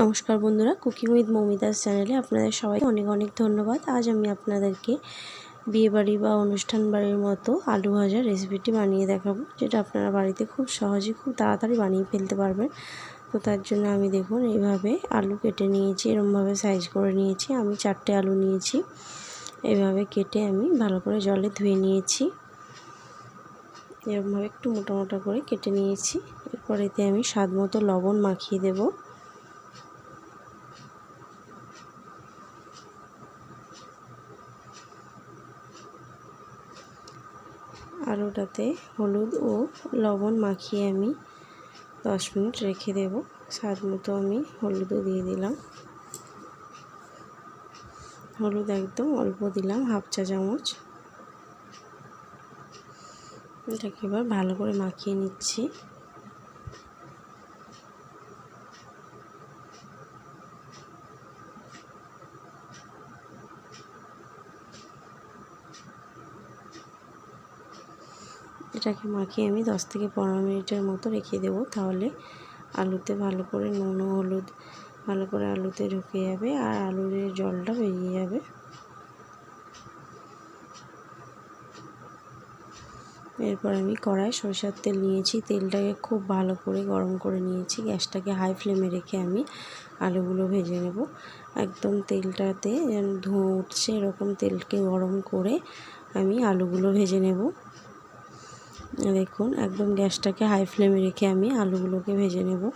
নমস্কার বন্ধুরা cooking with মমিতাস চ্যানেলে আপনাদের সবাই অনেক অনেক ধন্যবাদ। আজ আমি আপনাদেরকে বিয়েবাড়ি বা অনুষ্ঠান বাড়ির মতো আলু ভাজার রেসিপিটি বানিয়ে দেখাবো, যেটা আপনারা বাড়িতে খুব সহজে খুব তাড়াতাড়ি বানিয়ে ফেলতে পারবেন। তো তার জন্য আমি দেখুন, এইভাবে আলু কেটে নিয়েছি, এরমভাবে সাইজ করে নিয়েছি। আমি চারটে আলু নিয়েছি এভাবে কেটে আমি ভালো করে জলে ধুয়ে নিয়েছি। এরকমভাবে একটু মোটা মোটা করে কেটে নিয়েছি। এরপর এতে আমি স্বাদ মতো লবণ মাখিয়ে দেবো। আলুটাতে হলুদ ও লবণ মাখিয়ে আমি দশ মিনিট রেখে দেব। স্বাদ মতো আমি হলুদও দিয়ে দিলাম। হলুদ একদম অল্প দিলাম, হাফ চা চামচ। এটাকে এবার ভালো করে মাখিয়ে নিচ্ছি। এটাকে মাখিয়ে আমি দশ থেকে পনেরো মিনিটের মতো রেখে দেবো। তাহলে আলুতে ভালো করে নুন, হলুদ, ভালো করে আলুতে ঢুকে যাবে আর আলুর জলটা বেরিয়ে যাবে। এরপর আমি কড়াই সরষের তেল নিয়েছি। তেলটাকে খুব ভালো করে গরম করে নিয়েছি। গ্যাসটাকে হাই ফ্লেমে রেখে আমি আলুগুলো ভেজে নেব। একদম তেলটাতে যেন ধোঁয়া উঠছে, এরকম তেলকে গরম করে আমি আলুগুলো ভেজে নেব। দেখুন, একদম গ্যাসটাকে হাই ফ্লেমে রেখে আমি আলুগুলোকে ভেজে নেব।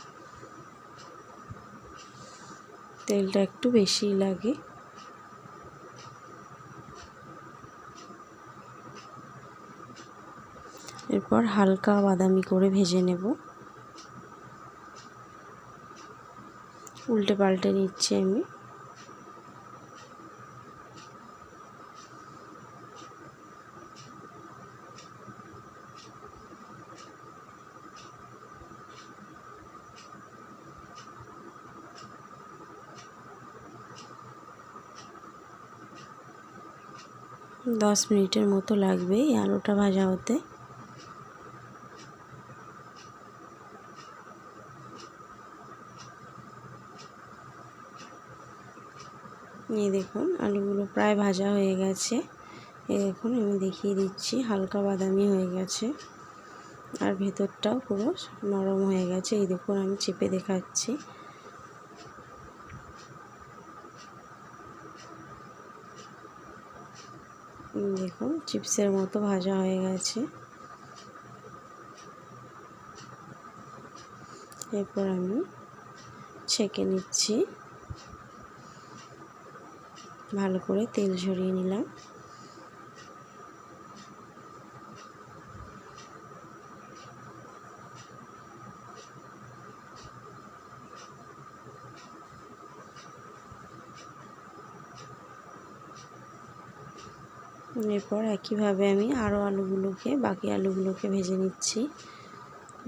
তেলটা একটু বেশি লাগে। এরপর হালকা বাদামি করে ভেজে নেব। উল্টে পাল্টে নিচ্ছি আমি। দশ মিনিটের মতো লাগবে এই আলুটা ভাজা হতে। এই দেখুন, আলুগুলো প্রায় ভাজা হয়ে গেছে। এই দেখুন, আমি দেখিয়ে দিচ্ছি, হালকা বাদামি হয়ে গেছে। আর ভেতরটাও পুরো নরম হয়ে গেছে। এই দেখুন, আমি চেপে দেখাচ্ছি। দেখুন, চিপসের মতো ভাজা হয়ে গেছে। এরপর আমি ছেঁকে নিচ্ছি। ভালো করে তেল ঝরিয়ে নিলাম। এরপর একইভাবে আমি আরও আলুগুলোকে, বাকি আলুগুলোকে ভেজে নিচ্ছি।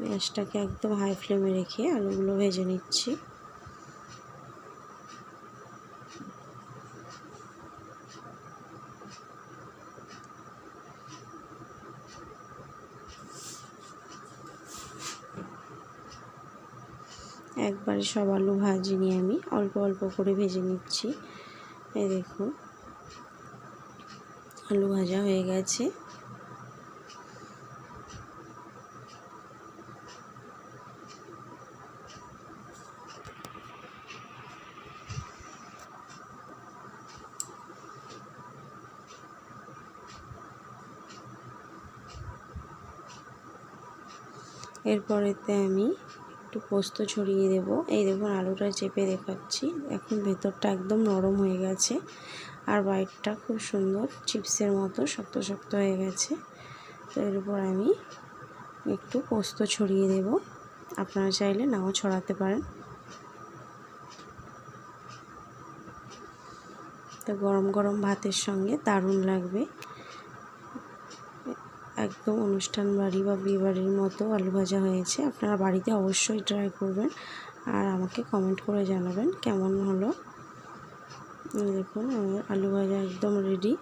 গ্যাসটাকে একদম হাই ফ্লেমে রেখে আলুগুলো ভেজে নিচ্ছি। একবারে সব আলু ভাজিনি আমি, অল্প অল্প করে ভেজে নিচ্ছি। এই দেখুন। আলু ভাজা হয়ে গেছে। এরপরেতে আমি একটু পোস্ত ছড়িয়ে দেব। এই দেখুন, আলুটা চেপে দেখাচ্ছি। এখন ভেতরটা একদম নরম হয়ে গেছে। আর বাইরটা খুব সুন্দর, চিপসের মতো শক্ত শক্ত হয়ে গেছে। তো এর উপর আমি একটু পোস্ত ছড়িয়ে দেব। আপনারা চাইলে নাও ছড়াতে পারেন। তো গরম গরম ভাতের সঙ্গে দারুণ লাগবে। একদম অনুষ্ঠান বাড়ি বা বিয়ে বাড়ির মতো আলু ভাজা হয়েছে। আপনারা বাড়িতে অবশ্যই ট্রাই করবেন। আর আমাকে কমেন্ট করে জানাবেন কেমন হলো। দেখুন আমার আলু ভাজা একদম রেডি